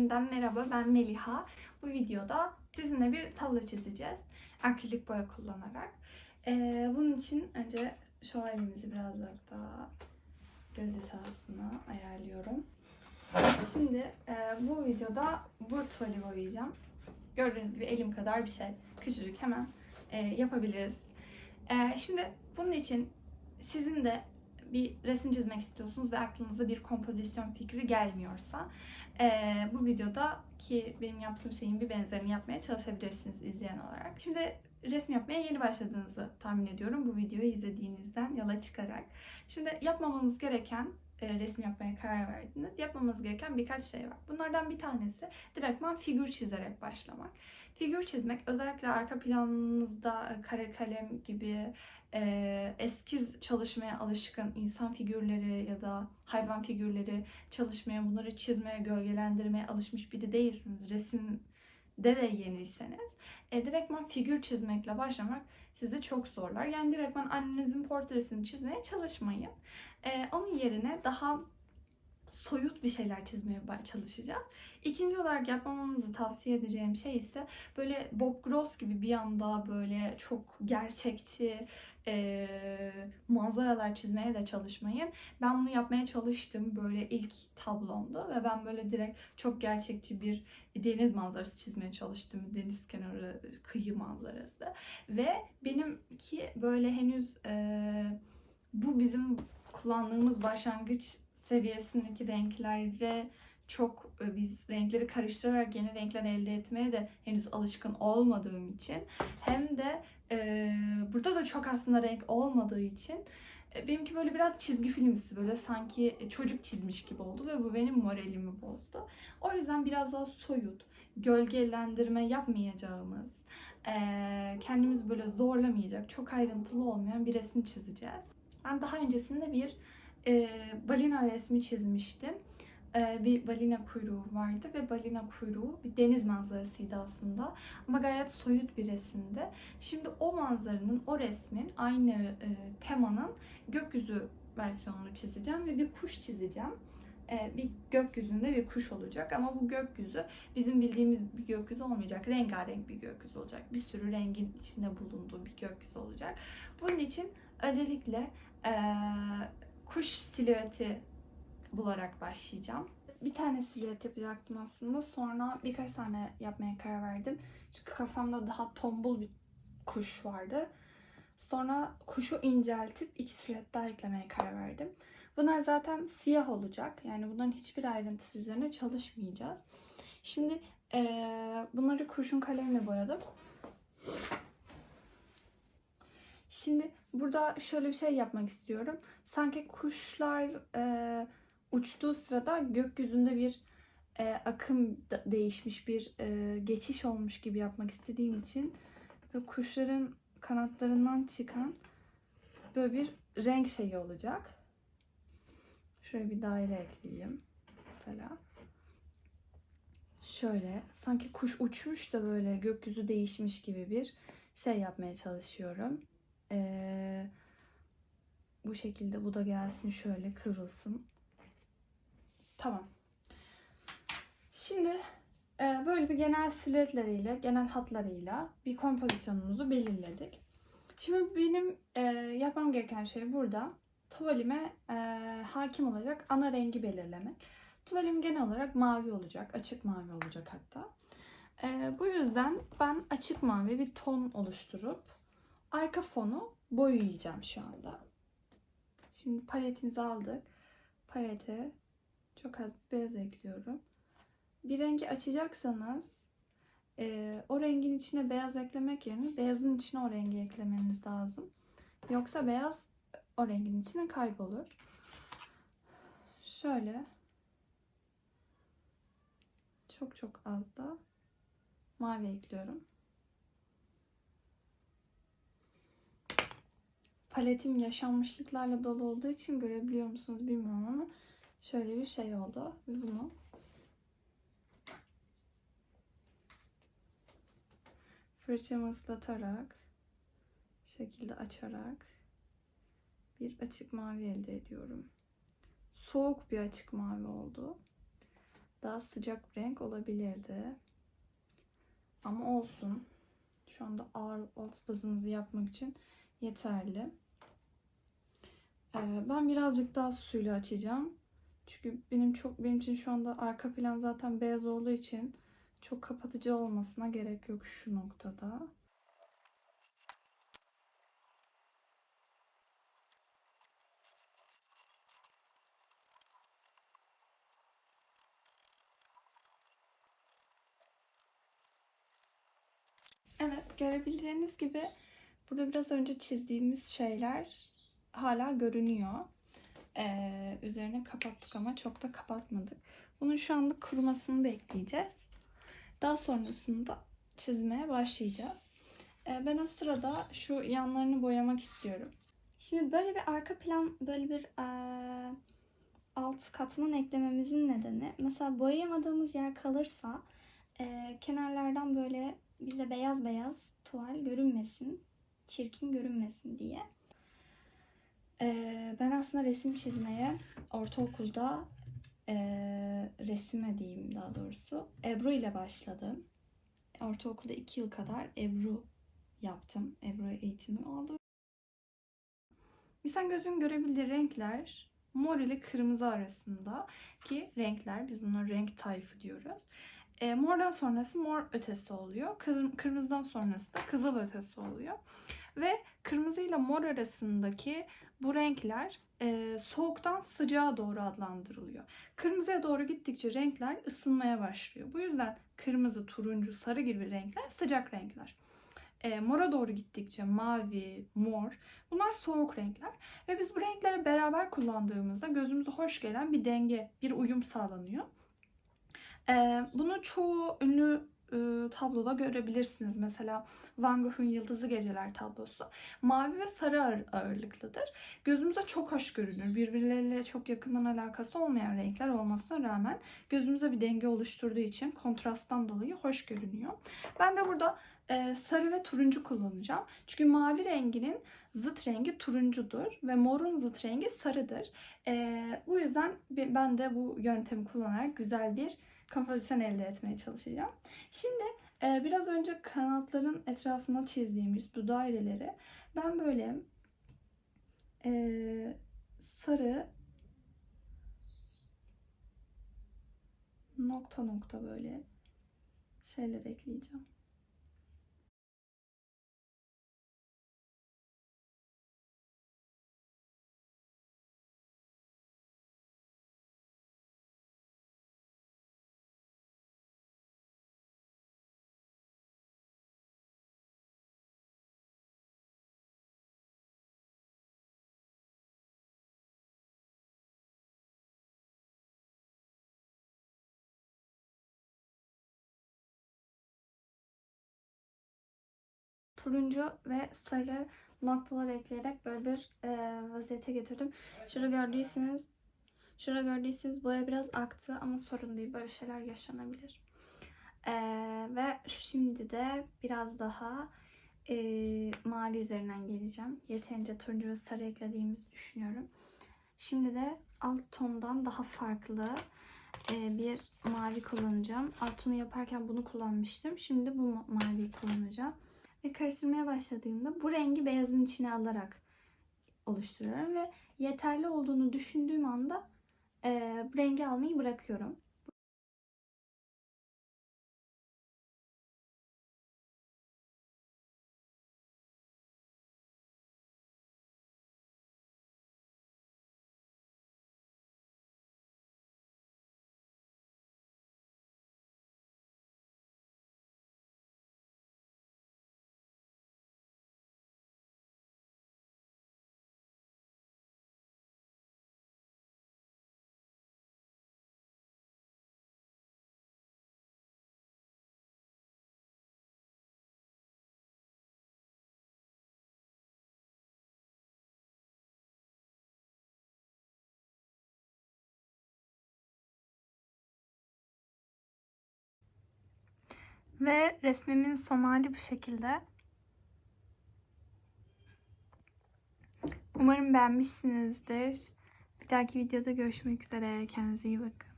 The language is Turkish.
yeniden merhaba ben Meliha. Bu videoda sizinle bir tablo çizeceğiz. Akrilik boya kullanarak. Ee, bunun için önce şövalemizi biraz daha göz hizasına ayarlıyorum. Şimdi e, bu videoda bu tuvali boyayacağım. Gördüğünüz gibi elim kadar bir şey. Küçücük hemen e, yapabiliriz. E, şimdi bunun için sizin de bir resim çizmek istiyorsunuz ve aklınıza bir kompozisyon fikri gelmiyorsa eee, bu videoda ki benim yaptığım şeyin bir benzerini yapmaya çalışabilirsiniz izleyen olarak. Şimdi resim yapmaya yeni başladığınızı tahmin ediyorum bu videoyu izlediğinizden yola çıkarak. Şimdi yapmamanız gereken e, resim yapmaya karar verdiniz. Yapmamanız gereken birkaç şey var. Bunlardan bir tanesi direktman figür çizerek başlamak. Figür çizmek özellikle arka planınızda e, kare kalem gibi e, eskiz çalışmaya alışkın insan figürleri ya da hayvan figürleri çalışmaya, bunları çizmeye, gölgelendirmeye alışmış biri değilsiniz. Resimde de yeniyseniz e, direktman figür çizmekle başlamak sizi çok zorlar. Yani direktman annenizin portresini çizmeye çalışmayın. E, onun yerine daha soyut bir şeyler çizmeye çalışacağız. İkinci olarak yapmamanızı tavsiye edeceğim şey ise böyle Bob Ross gibi bir anda böyle çok gerçekçi e, manzaralar çizmeye de çalışmayın. Ben bunu yapmaya çalıştım böyle ilk tablomdu ve ben böyle direkt çok gerçekçi bir deniz manzarası çizmeye çalıştım. Deniz kenarı kıyı manzarası ve benimki böyle henüz e, bu bizim kullandığımız başlangıç seviyesindeki renklere çok e, biz renkleri karıştırarak yeni renkler elde etmeye de henüz alışkın olmadığım için hem de e, burada da çok aslında renk olmadığı için e, benimki böyle biraz çizgi filmsi böyle sanki çocuk çizmiş gibi oldu ve bu benim moralimi bozdu. O yüzden biraz daha soyut, gölgelendirme yapmayacağımız, e, kendimizi böyle zorlamayacak, çok ayrıntılı olmayan bir resim çizeceğiz. Ben daha öncesinde bir e, balina resmi çizmiştim. E, bir balina kuyruğu vardı ve balina kuyruğu bir deniz manzarasıydı aslında. Ama gayet soyut bir resimdi. Şimdi o manzaranın, o resmin, aynı e, temanın gökyüzü versiyonunu çizeceğim ve bir kuş çizeceğim. E, bir gökyüzünde bir kuş olacak ama bu gökyüzü bizim bildiğimiz bir gökyüzü olmayacak. Rengarenk bir gökyüzü olacak. Bir sürü rengin içinde bulunduğu bir gökyüzü olacak. Bunun için öncelikle e, kuş silüeti bularak başlayacağım. Bir tane silüet yapacaktım aslında. Sonra birkaç tane yapmaya karar verdim. Çünkü kafamda daha tombul bir kuş vardı. Sonra kuşu inceltip iki silüet daha eklemeye karar verdim. Bunlar zaten siyah olacak. Yani bunların hiçbir ayrıntısı üzerine çalışmayacağız. Şimdi eee, bunları kurşun kalemle boyadım. Şimdi burada şöyle bir şey yapmak istiyorum. Sanki kuşlar e, uçtuğu sırada gökyüzünde bir e, akım değişmiş bir e, geçiş olmuş gibi yapmak istediğim için ve kuşların kanatlarından çıkan böyle bir renk şeyi olacak. Şöyle bir daire ekleyeyim mesela. Şöyle sanki kuş uçmuş da böyle gökyüzü değişmiş gibi bir şey yapmaya çalışıyorum. Ee, bu şekilde bu da gelsin şöyle kıvrılsın. Tamam. Şimdi e, böyle bir genel silüetleriyle, genel hatlarıyla bir kompozisyonumuzu belirledik. Şimdi benim e, yapmam gereken şey burada tuvalime e, hakim olacak ana rengi belirlemek. Tuvalim genel olarak mavi olacak, açık mavi olacak hatta. E, bu yüzden ben açık mavi bir ton oluşturup arka fonu boyayacağım şu anda. Şimdi paletimizi aldık. Palete çok az beyaz ekliyorum. Bir rengi açacaksanız e, o rengin içine beyaz eklemek yerine beyazın içine o rengi eklemeniz lazım. Yoksa beyaz o rengin içine kaybolur. Şöyle çok çok az da mavi ekliyorum. Paletim yaşanmışlıklarla dolu olduğu için görebiliyor musunuz bilmiyorum ama şöyle bir şey oldu ve bunu fırçamı ıslatarak şekilde açarak bir açık mavi elde ediyorum. Soğuk bir açık mavi oldu. daha sıcak bir renk olabilirdi. Ama olsun. Şu anda ağır alt bazımızı yapmak için yeterli. Ee, ben birazcık daha suyla açacağım. Çünkü benim çok benim için şu anda arka plan zaten beyaz olduğu için çok kapatıcı olmasına gerek yok şu noktada. Evet, görebileceğiniz gibi burada biraz önce çizdiğimiz şeyler hala görünüyor. Ee, üzerine kapattık ama çok da kapatmadık. Bunun şu anda kurumasını bekleyeceğiz. Daha sonrasında çizmeye başlayacağız. Ee, ben o sırada şu yanlarını boyamak istiyorum. Şimdi böyle bir arka plan, böyle bir eee, alt katman eklememizin nedeni mesela boyayamadığımız yer kalırsa eee, kenarlardan böyle bize beyaz beyaz tuval görünmesin, çirkin görünmesin diye. Ben aslında resim çizmeye ortaokulda ee, resime diyeyim daha doğrusu Ebru ile başladım. Ortaokulda iki yıl kadar Ebru yaptım. Ebru eğitimi aldım. İnsan gözün görebildiği renkler mor ile kırmızı arasında ki renkler biz buna renk tayfı diyoruz. E, mordan sonrası mor ötesi oluyor. Kır- Kırmızıdan sonrası da kızıl ötesi oluyor. Ve kırmızı ile mor arasındaki bu renkler e, soğuktan sıcağa doğru adlandırılıyor. Kırmızıya doğru gittikçe renkler ısınmaya başlıyor. Bu yüzden kırmızı, turuncu, sarı gibi renkler sıcak renkler. E, mora doğru gittikçe mavi, mor bunlar soğuk renkler. Ve biz bu renkleri beraber kullandığımızda gözümüze hoş gelen bir denge, bir uyum sağlanıyor. E, bunu çoğu ünlü e, tabloda görebilirsiniz. Mesela Van Gogh'un Yıldızı Geceler tablosu mavi ve sarı ağır- ağırlıklıdır. Gözümüze çok hoş görünür. Birbirleriyle çok yakından alakası olmayan renkler olmasına rağmen gözümüze bir denge oluşturduğu için kontrasttan dolayı hoş görünüyor. Ben de burada e, sarı ve turuncu kullanacağım. Çünkü mavi renginin zıt rengi turuncudur ve morun zıt rengi sarıdır. E, bu yüzden ben de bu yöntemi kullanarak güzel bir kompozisyon elde etmeye çalışacağım. Şimdi e, biraz önce kanatların etrafına çizdiğimiz bu daireleri ben böyle e, sarı nokta nokta böyle şeyler ekleyeceğim. Turuncu ve sarı noktalar ekleyerek böyle bir e, vaziyete getirdim. Şurada gördüyseniz şurada gördüyseniz boya biraz aktı ama sorun değil. Böyle şeyler yaşanabilir. E, ve şimdi de biraz daha e, mavi üzerinden geleceğim. Yeterince turuncu ve sarı eklediğimizi düşünüyorum. Şimdi de alt tondan daha farklı e, bir mavi kullanacağım. Alt tonu yaparken bunu kullanmıştım. Şimdi bu ma- maviyi kullanacağım ve karıştırmaya başladığımda bu rengi beyazın içine alarak oluşturuyorum ve yeterli olduğunu düşündüğüm anda e, rengi almayı bırakıyorum. Ve resmimin son hali bu şekilde. Umarım beğenmişsinizdir. Bir dahaki videoda görüşmek üzere. Kendinize iyi bakın.